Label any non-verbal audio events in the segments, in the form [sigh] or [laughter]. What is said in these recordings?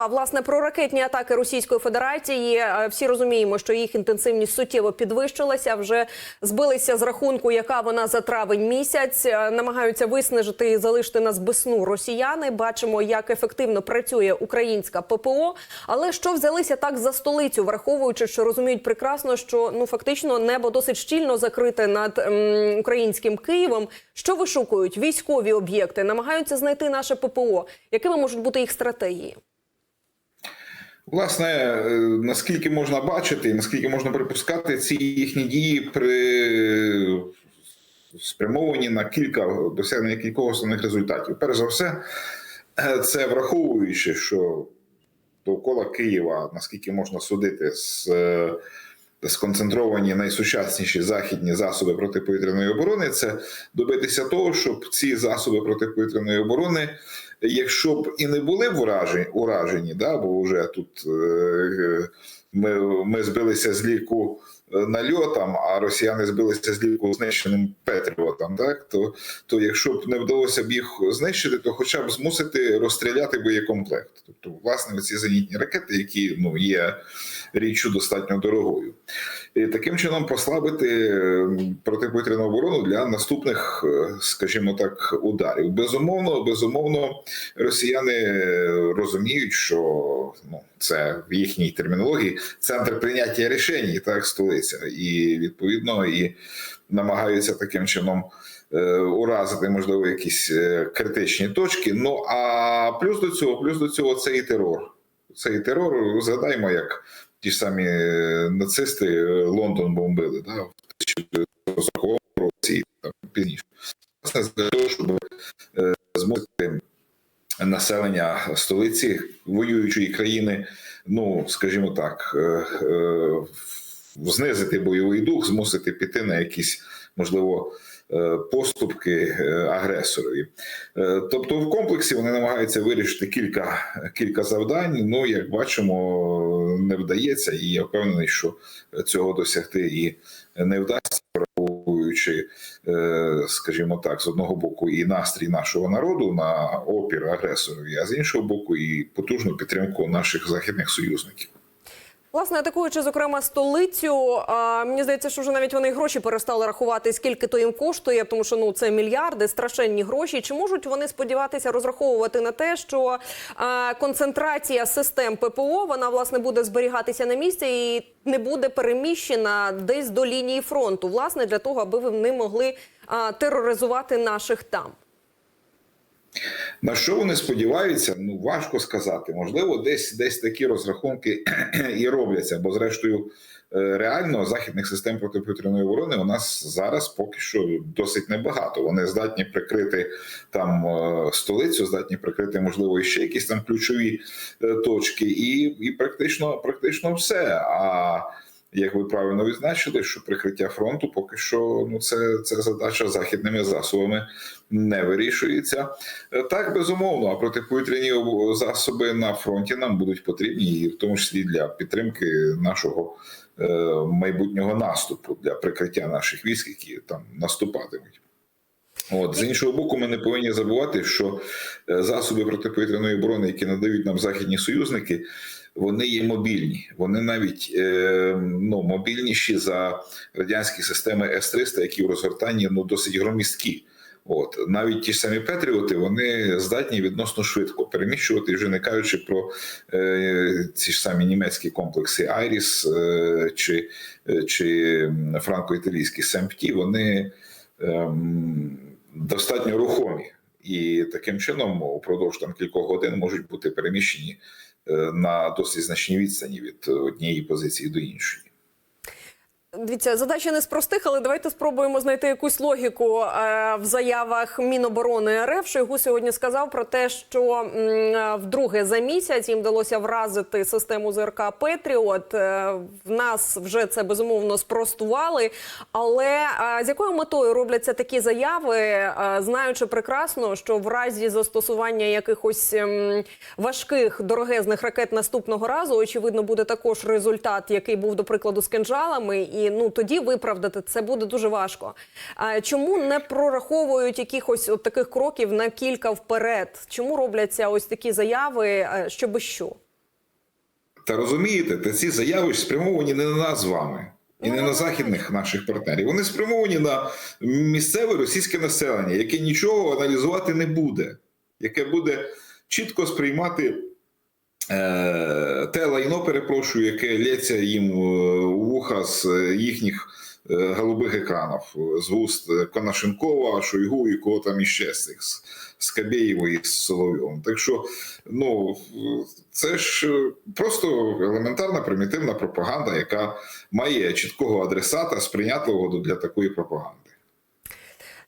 А власне про ракетні атаки Російської Федерації Е, всі розуміємо, що їх інтенсивність суттєво підвищилася. Вже збилися з рахунку, яка вона за травень місяць. Е, Намагаються виснажити і залишити нас без сну росіяни. Бачимо, як ефективно працює українська ППО. Але що взялися так за столицю, враховуючи, що розуміють прекрасно, що ну фактично небо досить щільно закрите над ем, українським Києвом. Що вишукують військові об'єкти, намагаються знайти наше ППО. Якими можуть бути їх стратегії? Власне, е, наскільки можна бачити, наскільки можна припускати, ці їхні дії при спрямовані на кілька досягнення кількох основних результатів. Перш за все, е, це враховуючи, що довкола Києва, наскільки можна судити, з е, сконцентровані найсучасніші західні засоби протиповітряної оборони, це добитися того, щоб ці засоби протиповітряної оборони, якщо б і не були вражені, уражені, да, бо вже тут е, ми, ми збилися з ліку нальотам, а росіяни збилися з ліку знищеним Петріотом, так то, то якщо б не вдалося б їх знищити, то хоча б змусити розстріляти боєкомплект. Тобто, власне, ці зенітні ракети, які ну є річчю достатньо дорогою, і таким чином послабити е, протиповітряну оборону для наступних, е, скажімо так, ударів. Безумовно, безумовно, росіяни розуміють, що ну це в їхній термінології центр прийняття рішень, так столиця, і відповідно і намагаються таким чином. е, Уразити можливо якісь е, критичні точки. Ну а плюс до цього, плюс до цього, це і терор. Це і терор. Згадаймо, як ті ж самі е, нацисти е, Лондон бомбили да, в 1940 році там пізніше. Власне, для того, щоб е, змусити населення столиці воюючої країни, ну скажімо так, знизити бойовий дух, змусити піти на якісь можливо. е, Поступки е, агресорові, Е, тобто в комплексі вони намагаються вирішити кілька кілька завдань. Ну як бачимо, не вдається, і я впевнений, що цього досягти і не вдасться, враховуючи, скажімо так, з одного боку, і настрій нашого народу на опір агресорові, а з іншого боку, і потужну підтримку наших західних союзників. Власне, атакуючи, зокрема, столицю, а, мені здається, що вже навіть вони гроші перестали рахувати, скільки то їм коштує, тому що ну це мільярди, страшенні гроші. Чи можуть вони сподіватися розраховувати на те, що а, концентрація систем ППО вона власне буде зберігатися на місці і не буде переміщена десь до лінії фронту, власне, для того, аби вони могли а, тероризувати наших там? На що вони сподіваються? Ну важко сказати. Можливо, десь десь такі розрахунки [clears throat] і робляться, бо зрештою. е, Реально західних систем протиповітряної оборони у нас зараз поки що досить небагато. Вони здатні прикрити там е, столицю, здатні прикрити, можливо, і ще якісь там ключові е, точки, і, і практично, практично все. А як ви правильно відзначили, що прикриття фронту поки що ну це, це задача західними засобами не вирішується. Е, Так, безумовно, а протиповітряні засоби на фронті нам будуть потрібні, і в тому числі для підтримки нашого е, майбутнього наступу, для прикриття наших військ, які там наступатимуть. От з іншого боку, ми не повинні забувати, що е, засоби протиповітряної оборони, які надають нам західні союзники, вони є мобільні. Вони навіть е, ну, мобільніші за радянські системи С-300, які в розгортанні ну, досить громісткі. От навіть ті самі Петріоти вони здатні відносно швидко переміщувати, вже не кажучи про е, ці ж самі німецькі комплекси Айріс е, чи, е, чи франко-італійські Семпті, вони ем, достатньо рухомі. І таким чином упродовж там кількох годин можуть бути переміщені е, на досить значній відстані від однієї позиції до іншої. Дивіться, задача не з простих, але давайте спробуємо знайти якусь логіку е, в заявах Міноборони РФ. Шойгу сьогодні сказав про те, що е, вдруге за місяць їм вдалося вразити систему ЗРК Петріот. Е, в нас вже це безумовно спростували. Але з якою метою робляться такі заяви, знаючи прекрасно, що в разі застосування якихось ем, важких дорогезних ракет наступного разу, очевидно, буде також результат, який був до прикладу з кинжалами, і ну тоді виправдати це буде дуже важко. Чому не прораховують якихось от таких кроків на кілька вперед? Чому робляться ось такі заяви? е, Щоби що? Та розумієте, та ці заяви спрямовані не на нас з вами. І не на західних наших партнерів. Вони спрямовані на місцеве російське населення, яке нічого аналізувати не буде, яке буде чітко сприймати те лайно, перепрошую, яке лється їм е, у вуха з їхніх е, голубих екранів, з вуст Конашенкова, Шойгу і кого там іще з цих з- і з Соловйовим. Так що, ну це ж е, просто елементарна примітивна пропаганда, яка має чіткого адресата, сприйнятливого для такої пропаганди.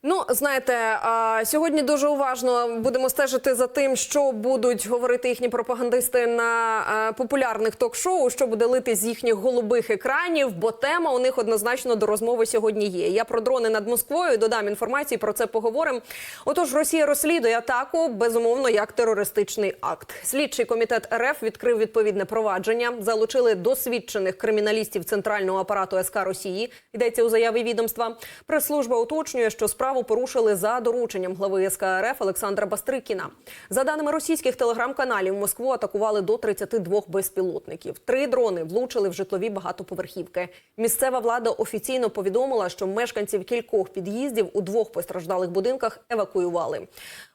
Ну, знаєте, сьогодні дуже уважно будемо стежити за тим, що будуть говорити їхні пропагандисти на популярних ток-шоу, що буде лити з їхніх голубих екранів, бо тема у них однозначно до розмови сьогодні є. Я про дрони над Москвою додам інформації, про це поговоримо. Отож, Росія розслідує атаку безумовно як терористичний акт. Слідчий комітет РФ відкрив відповідне провадження. Залучили досвідчених криміналістів центрального апарату СК Росії. Йдеться у заяві відомства. Прес-служба уточнює, що справу порушили за дорученням глави СКРФ Олександра Бастрикіна. За даними російських телеграм-каналів, Москву атакували до 32 безпілотників. Три дрони влучили в житлові багатоповерхівки. Місцева влада офіційно повідомила, що мешканців кількох під'їздів у двох постраждалих будинках евакуювали.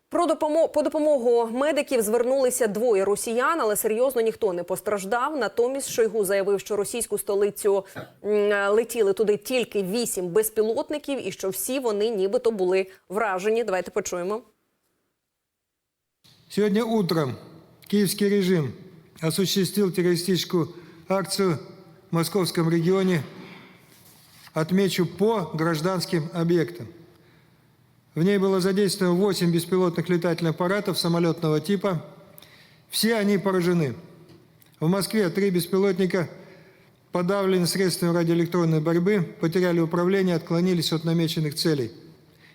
Про допомогу по допомогу медиків звернулися двоє росіян, але серйозно ніхто не постраждав. Натомість Шойгу заявив, що російську столицю летіли туди тільки вісім безпілотників, і що всі вони нібито були вражені. Давайте почуємо. Сегодня утром киевский режим осуществил террористическую акцию в московском регионе, отмечу, по гражданским объектам. В ней было задействовано 8 беспилотных летательных аппаратов самолетного типа. Все они поражены. В Москве три беспилотника подавлены средствами радиоэлектронной борьбы, потеряли управление, отклонились от намеченных целей.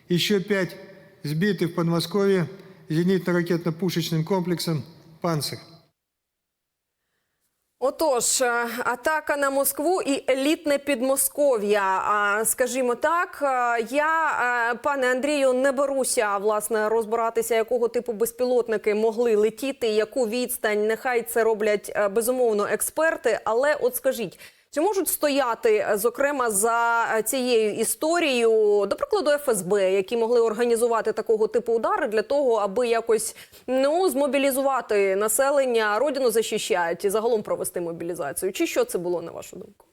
Еще пять сбиты в Подмосковье зенитно-ракетно-пушечным комплексом «Панцирь». Отож, е, атака на Москву і елітне Підмосков'я. Скажімо так, е, я, е, пане Андрію, не беруся власне розбиратися, якого типу безпілотники могли летіти, яку відстань. Нехай це роблять безумовно експерти. Але от скажіть. Чи можуть стояти, е, зокрема, за е, цією історією, до прикладу, ФСБ, які могли організувати такого типу удари для того, аби якось ну змобілізувати населення, родину захищають і загалом провести мобілізацію? Чи що це було на вашу думку?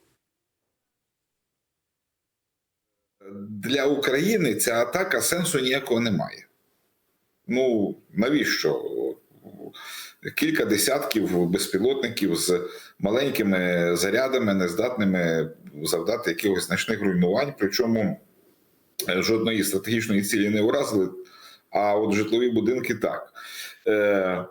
Для України ця атака сенсу ніякого не має. Ну, навіщо? Кілька десятків безпілотників з маленькими зарядами, нездатними завдати якихось значних руйнувань, причому е, жодної стратегічної цілі не уразили, а от житлові будинки так. Е,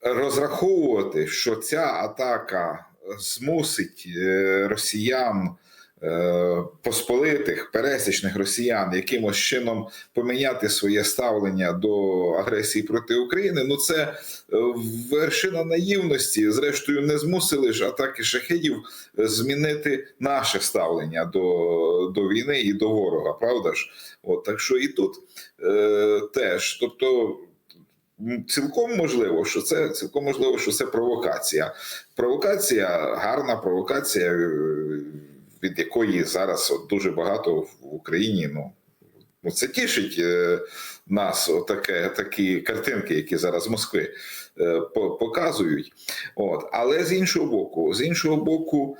розраховувати, що ця атака змусить е, росіян. Е, Посполитих пересічних росіян якимось чином поміняти своє ставлення до агресії проти України. Ну це е, вершина наївності. Зрештою, не змусили ж атаки шахедів змінити наше ставлення до, до війни і до ворога. Правда ж? От так що і тут е, теж, тобто. Цілком можливо, що це цілком можливо, що це провокація. Провокація, гарна провокація, е, від якої зараз от дуже багато в Україні. Ну, ну це тішить е, нас, отаке, такі картинки, які зараз з Москви е, показують. От. Але з іншого боку, з іншого боку,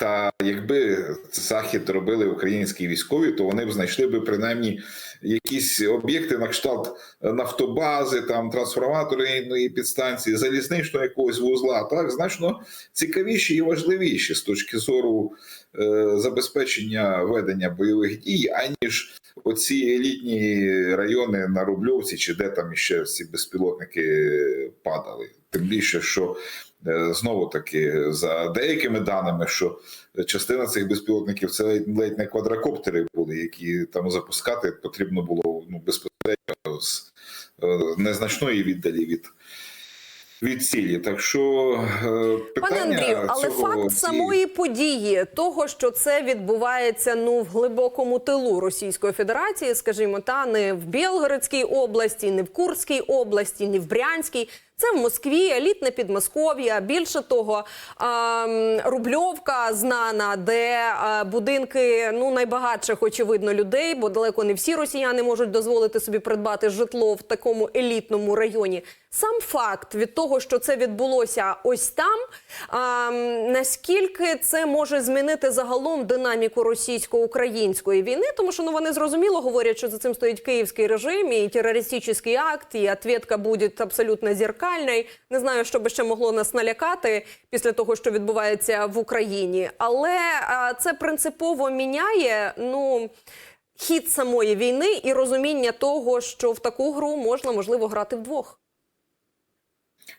Та якби захід робили українські військові, то вони б знайшли би принаймні якісь об'єкти на кшталт нафтобази, там трансформаторної підстанції, залізничного якогось вузла, так значно цікавіші і важливіші з точки зору е, забезпечення ведення бойових дій, аніж оці елітні райони на Рубльовці, чи де там іще ці безпілотники падали. Тим більше, що Е, Знову таки, за деякими даними, що частина цих безпілотників це ледь- ледь не квадрокоптери були, які там запускати потрібно було ну, безпосередньо з е, незначної віддалі від, від цілі. Так що е, питання Пане Андрію, але цього, факт цієї- самої події, того, що це відбувається ну в глибокому тилу Російської Федерації, скажімо, та не в Білгородській області, не в Курській області, не в Брянській. Це в Москві, елітне Підмосков'я. Більше того, Рубльовка знана, де будинки ну найбагатших, очевидно, людей, бо далеко не всі росіяни можуть дозволити собі придбати житло в такому елітному районі. Сам факт від того, що це відбулося ось там, а, наскільки це може змінити загалом динаміку російсько-української війни, тому що ну вони зрозуміло говорять, що за цим стоїть київський режим і терористичний акт, і ответка буде абсолютно зеркальною. Не знаю, що би ще могло нас налякати після того, що відбувається в Україні, але а, це принципово міняє ну. Хід самої війни і розуміння того, що в таку гру можна можливо грати вдвох.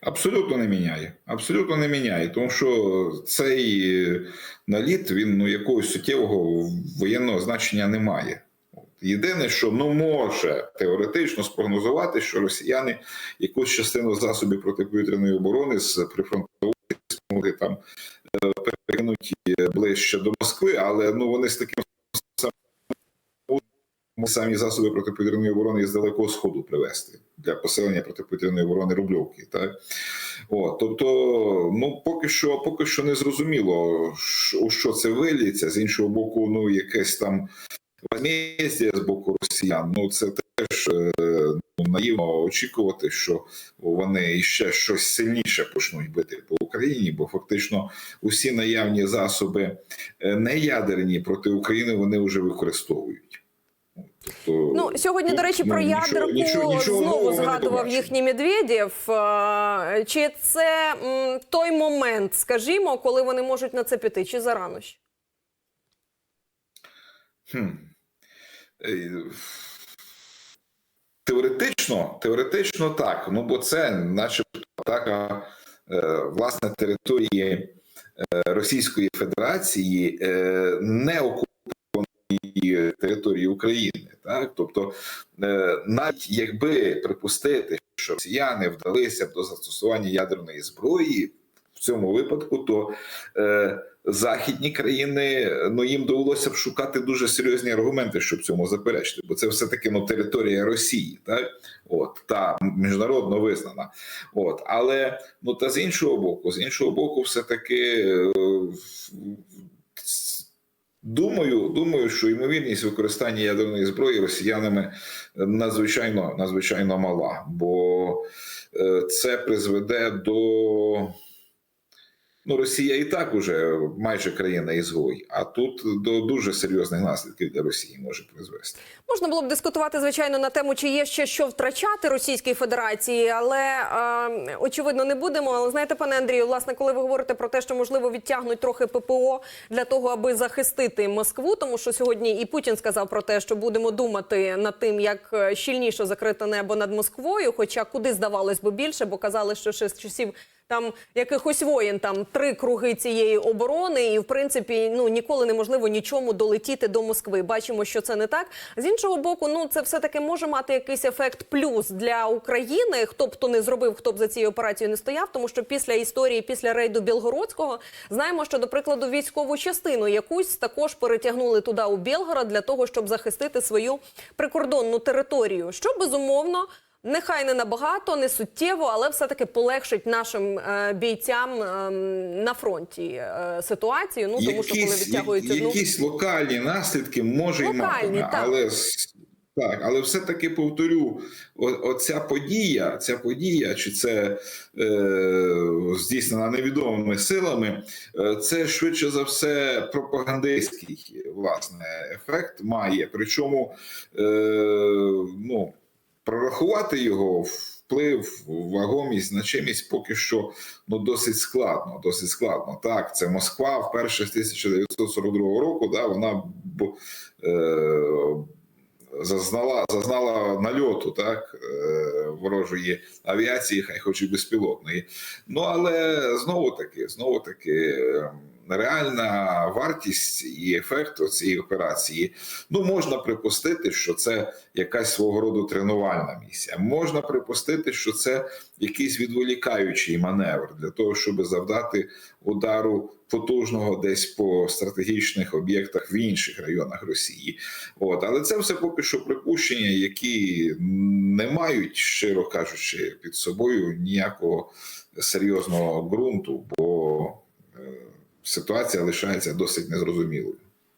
Абсолютно не міняє. Абсолютно не міняє, тому що цей е, наліт він ну якогось суттєвого воєнного значення не має. Єдине, що ну може теоретично спрогнозувати, що росіяни якусь частину засобів протиповітряної оборони з прифронтової там е, перекинуть е, ближче до Москви, але ну вони з таким самі засоби протиповітряної оборони з далекого сходу привезти для посилення протиповітряної оборони Рубльовки. Так? От, тобто, ну поки що, поки що не зрозуміло, у що це виліться. З іншого боку, ну якесь там возмездя з боку росіян. Ну це теж е, ну, наївно очікувати, що вони ще щось сильніше почнуть бити по Україні, бо фактично усі наявні засоби е, неядерні проти України вони вже використовують. Тобто, Ну сьогодні, до речі, ну, про нічого- ядерку нічого- нічого знову згадував їхній Медведєв. Чи це м, той момент, скажімо, коли вони можуть на це піти, чи зарано ще? Хм. Е, Теоретично, теоретично так. Ну бо це, начебто, атака е, власне території е, Російської Федерації не окупованої території України. Так, тобто, е, навіть якби припустити, що росіяни вдалися б до застосування ядерної зброї. В цьому випадку то е, західні країни ну їм довелося б шукати дуже серйозні аргументи, щоб цьому заперечити, бо це все таки ну територія Росії, так от та міжнародно визнана. От але ну та з іншого боку, з іншого боку, все таки. Е, Думаю, думаю, що ймовірність використання ядерної зброї росіянами надзвичайно надзвичайно мала, бо е, це призведе до Ну, Росія і так уже майже країна ізгой, а тут до дуже серйозних наслідків для Росії може призвести. Можна було б дискутувати, звичайно, на тему, чи є ще що втрачати Російській Федерації, але е, очевидно не будемо. Але знаєте, пане Андрію, власне, коли ви говорите про те, що можливо відтягнуть трохи ППО для того, аби захистити Москву, тому що сьогодні і Путін сказав про те, що будемо думати над тим, як е, щільніше закрити небо над Москвою. Хоча куди здавалось би більше, бо казали, що ще з часів. Там якихось воєн, там три круги цієї оборони, і в принципі ну ніколи неможливо нічому долетіти до Москви. Бачимо, що це не так. З іншого боку, ну це все таки може мати якийсь ефект плюс для України. Хто б то не зробив, хто б за цією операцією не стояв, тому що після історії, після рейду Білгородського, знаємо, що до прикладу військову частину якусь також перетягнули туди у Білгород для того, щоб захистити свою прикордонну територію, що безумовно. Нехай не набагато, не суттєво, але все-таки полегшить нашим е, бійцям е, на фронті е, ситуацію. Ну тому що коли відтягується ну якісь локальні наслідки може Локальні, і мати, так. але так, але все-таки повторю, о- оця подія, ця подія, чи це е, здійснена невідомими силами, е, це швидше за все пропагандистський власне ефект має. Причому е, ну, прорахувати його вплив, вагомість, значимість поки що ну досить складно. Досить складно. Так, це Москва вперше з 1942 року. Да, вона е, зазнала, зазнала нальоту так, е, ворожої авіації, хай хоч і безпілотної. Ну але знову таки, знову таки. Е, реальна вартість і ефект цієї операції. Ну можна припустити, що це якась свого роду тренувальна місія. Можна припустити, що це якийсь відволікаючий маневр для того, щоб завдати удару потужного десь по стратегічних об'єктах в інших районах Росії. От але це все поки що припущення, які не мають, щиро кажучи, під собою ніякого серйозного ґрунту, бо ситуація лишається досить незрозумілою.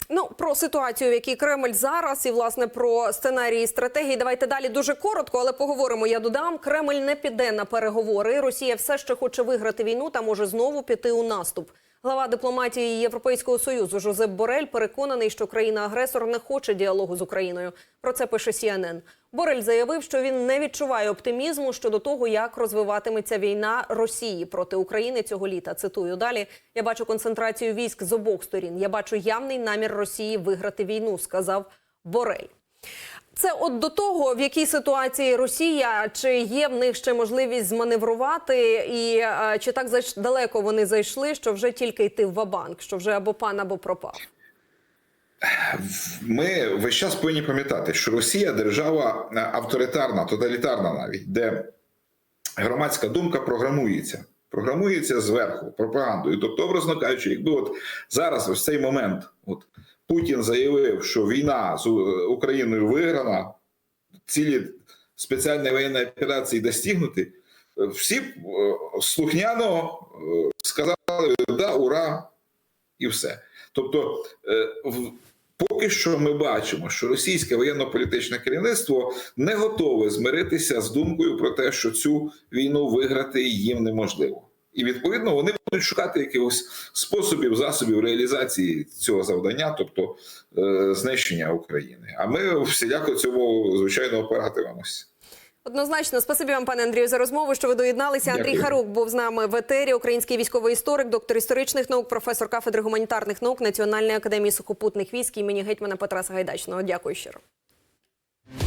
Ну про ситуацію, в якій Кремль зараз, і власне про сценарії стратегії. Давайте далі дуже коротко, але поговоримо. Я додам, Кремль не піде на переговори. Росія все ще хоче виграти війну та може знову піти у наступ. Глава дипломатії Європейського союзу Жозеп Борель переконаний, що країна-агресор не хоче діалогу з Україною. Про це пише CNN. Борель заявив, що він не відчуває оптимізму щодо того, як розвиватиметься війна Росії проти України цього літа. Цитую далі. Я бачу концентрацію військ з обох сторін. Я бачу явний намір Росії виграти війну, сказав Борель. Це от до того, в якій ситуації Росія, чи є в них ще можливість зманеврувати, і е, чи так далеко вони зайшли, що вже тільки йти в вабанк, що вже або пан, або пропав. Ми весь час повинні пам'ятати, що Росія держава е, авторитарна, тоталітарна навіть, де громадська думка програмується. Програмується зверху пропагандою. Тобто, образно кажучи, якби от зараз, ось цей момент, от Путін заявив, що війна з Україною виграна, цілі спеціальної воєнної операції достигнути, е, всі е, слухняно е, сказали да, ура, і все. Тобто, е, поки що ми бачимо, що російське воєнно-політичне керівництво не готове змиритися з думкою про те, що цю війну виграти їм неможливо. І відповідно вони будуть шукати якихось способів, засобів реалізації цього завдання, тобто е, знищення України. А ми всіляко цьому звичайно оператимемося. Однозначно, спасибі вам, пане Андрію, за розмову. Що ви доєдналися? Андрій Дякую. Харук був з нами в етері. Український військовий історик, доктор історичних наук, професор кафедри гуманітарних наук Національної академії сухопутних військ імені гетьмана Петра Сагайдачного. Дякую щиро.